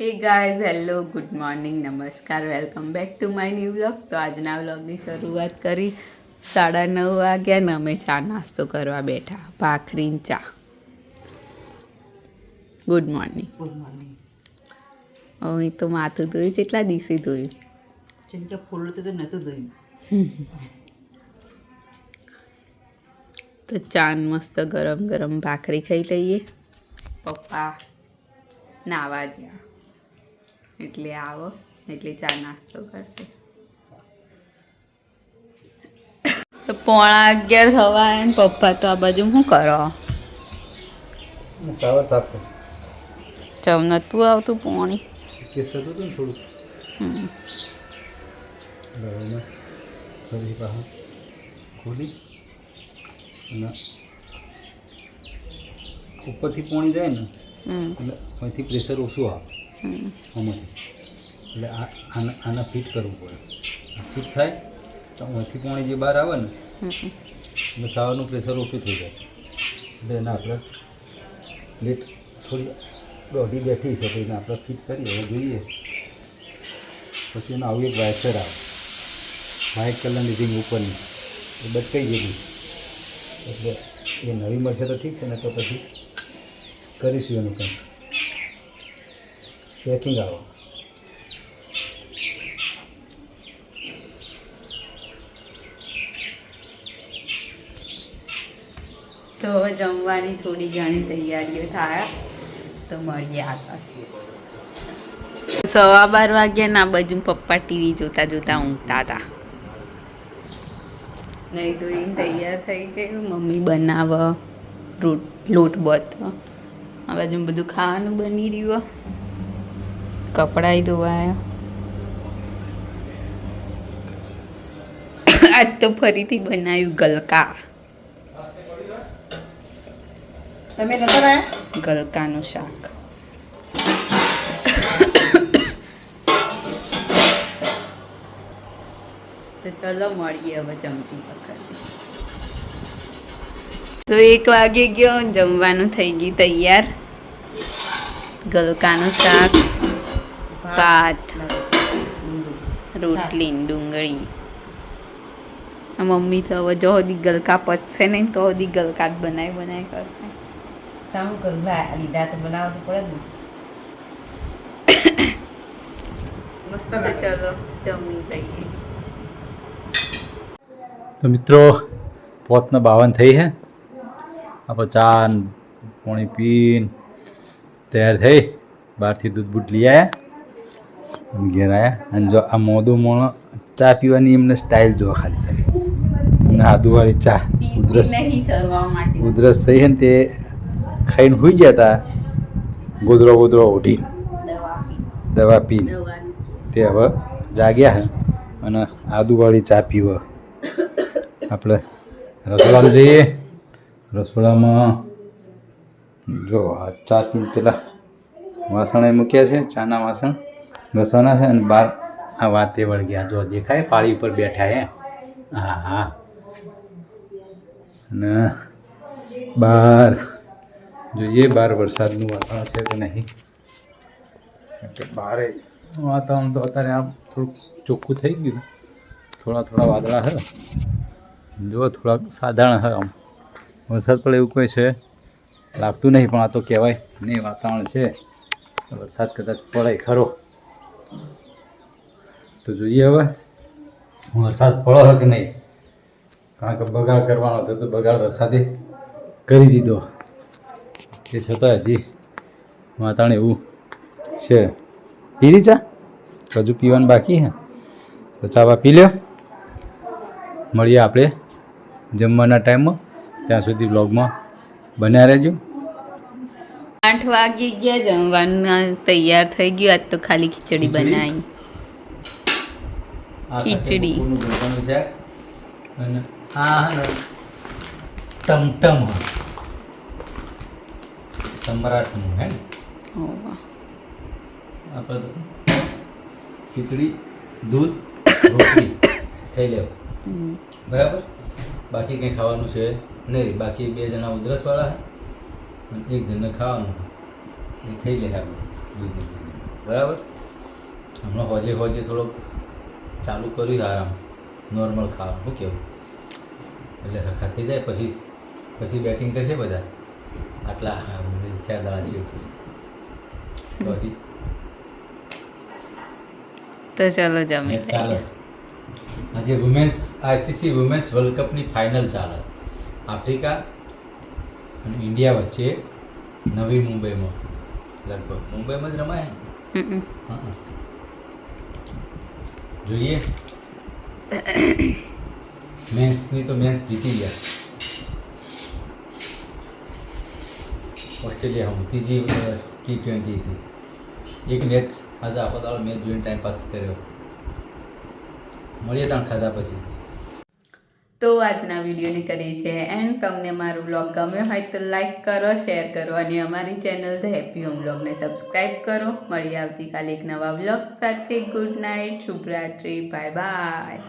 Hey guys hello good morning નમસ્કાર welcome back to my new vlog તો આજના વ્લોગની શરૂઆત કરી સાડા નવ વાગ્યા ને અમે ચા નાસ્તો કરવા બેઠા ભાખરી ચા. ગુડ મોર્નિંગ ગુડ મોર્નિંગ હવે તો માથું ધોયું કેટલા દિવસે ધોયું? જેમ કે ફૂલ તો નહોતું ધોયું. તો ચા મસ્ત ગરમ ગરમ ભાખરી ખાઈ લઈએ. પપ્પા નાવા ગયા. એટલે આવો એટલે ચા નાસ્તો કરશે. તો પોણા અગિયાર થવા ને પપ્પા તો આ બાજુ શું કરો? ચમ નતું આવતું પોણી? ઉપરથી પોણી જાય ને એટલે અહીંથી પ્રેશર ઓછું આવે. આમાંથી. એટલે આ આને આને ફિટ કરવું પડે. ફિટ થાય તો અહીંથી પાણી જે બહાર આવે ને. એટલે સાવરનું પ્રેશર ઓછું થઈ જાય. એટલે એને આપણે પ્લેટ થોડી દોઢી બેઠી છે તો એને આપણે ફિટ કરીએ. હવે જોઈએ. પછી એનો આવું એક વાયસર આવે. વ્હાઇટ કલરની રિંગ ઉપરની. એ બચકાઈ ગયેલી. એટલે એ નવી મળશે તો ઠીક છે ને તો પછી કરીશું એનું કંઈ પેકિંગ આવે તો જમવાની થોડી ઘણી તૈયારીઓ થાય. તો મળીએ આગળ. સવા બાર વાગ્યા ના બાજુ પપ્પા ટીવી જોતા જોતા ઊંઘતા હતા. નહીં ધોઈને તૈયાર થઈ ગયું મમ્મી બનાવ, રોટ, લોટ બત આ બાજુ બધું ખાવાનું બની રહ્યું. કપડાય ધોવાયા. આજ તો ફરીથી બનાવ્યું ગલકા. તમે ગલકાનું શાક. તો ચલો મળીએ હવે જમતી વખતે. તો એક વાગે ગયો જમવાનું થઈ ગયું તૈયાર. ગલકાનું શાક. ભાત રોટલી. ડુંગળી. મમ્મી તો હવે જો હજી ગલકા પચશે નહીં તો હજી ગલકા જ બનાવી બનાવી કરશે. તારું કરું? લીધા તો બનાવવું તો પડે ને. મસ્ત તો ચલો જમી લઈએ. તો મિત્રો પોતને બાવન થઈ હે. આપણે ચા પાણી પીને તૈયાર થઈ. બહારથી દૂધ બૂટ લઈ આવ્યા ઘેર આવ્યા અને જો આ મોદું મોણો ચા પીવાની એમને સ્ટાઇલ જો ખાલી થાય. એમને આદુવાળી ચા ઉધરસ ઉધરસ થઈ છે ને તે ખાઈને હોઈ ગયા હતા ગોદરો ગોદરો ઉઠીને દવા પી. પીને. તે હવે જાગ્યા હે અને આદુવાળી ચા પીવ. આપણે રસોડામાં જઈએ. રસોડામાં જો આ ચા પીને પેલા વાસણ એ મૂક્યા છે. ચાના વાસણ. ઘસવાના છે અને બહાર આ વાતે વળગ્યા જો દેખાય, પાળી ઉપર બેઠા હે. હા હા. અને બહાર જોઈએ બહાર વરસાદનું વાતાવરણ છે કે નહીં. એટલે બારે વાતાવરણ તો અત્યારે આમ થોડુંક ચોખ્ખું થઈ ગયું થોડા થોડા વાદળા હે જો થોડાક સાધારણ હે આમ. વરસાદ પડે એવું કોઈ છે લાગતું નહીં, પણ આ તો કહેવાય નહીં વાતાવરણ છે. વરસાદ કદાચ પડે ખરો. તો જોઈએ હવે. વરસાદ પડે કે નહીં? કારણ કે બગાડ કરવાનો હતો તો બગાડ વરસાદે કરી દીધો. એ છતાં હજી માતાણે એવું છે. પીરી ચા? હજુ પીવાનું બાકી હે? તો ચાવા પી લ્યો. મળીએ આપણે જમવાના ટાઈમમાં. ત્યાં સુધી બ્લોગમાં બન્યા રહેજો. આઠ વાગી ગયા જમવાનું તૈયાર થઈ ગયું. આજ તો ખાલી ખીચડી ખીચડી? બનાવી. ખીચડી. બપોરનું શાક અને આ હે ને ટમટમ સમ્રાટનું હે ને? આપણે તો ખીચડી દૂધ રોટલી ખાઈ લેવું. બરાબર? બાકી કંઈ ખાવાનું છે નહીં. બાકી બે જણા ઉધરસવાળા છે અને એક જણને ખાવાનું એ ખાઈ લે આપણે દૂધ બરાબર? હમણાં હોજે હોજે થોડોક ચાલુ કર્યું આરામ. નોર્મલ ખાવાનું શું કેવું? એટલે સરખા થઈ જાય પછી પછી બેટિંગ કરશે બધા? આટલા ચાર દાડા જેવું. તો ચાલો જમી ચાલો. આજે વુમેન્સ આઈસીસી વુમેન્સ વર્લ્ડ કપની ફાઇનલ ચાલે. આફ્રિકા અને ઇન્ડિયા વચ્ચે નવી મુંબઈમાં. લગભગ મુંબઈમાં જ રમાય ને? હા. જોઈએ. મેન્સની તો મેન્સ જીતી ગયા. ઓસ્ટ્રેલિયા હું ત્રીજી ટી ટ્વેન્ટી હતી. એક મેચ આજે આખો દાડો મેચ જોઈને ટાઈમ પાસ કર્યો. મળીએ ત્યાં ખાધા પછી. તો આજના વિડીયોને કરીએ છીએ એન્ડ. તમને મારું બ્લોગ ગમ્યો હોય તો લાઈક કરો, શેર કરો અને અમારી ચેનલ ધ હેપી હોમ બ્લોગને સબસ્ક્રાઈબ કરો. મળીએ આવતીકાલે એક નવા બ્લોગ સાથે. ગુડ નાઇટ શુભરાત્રી બાય બાય.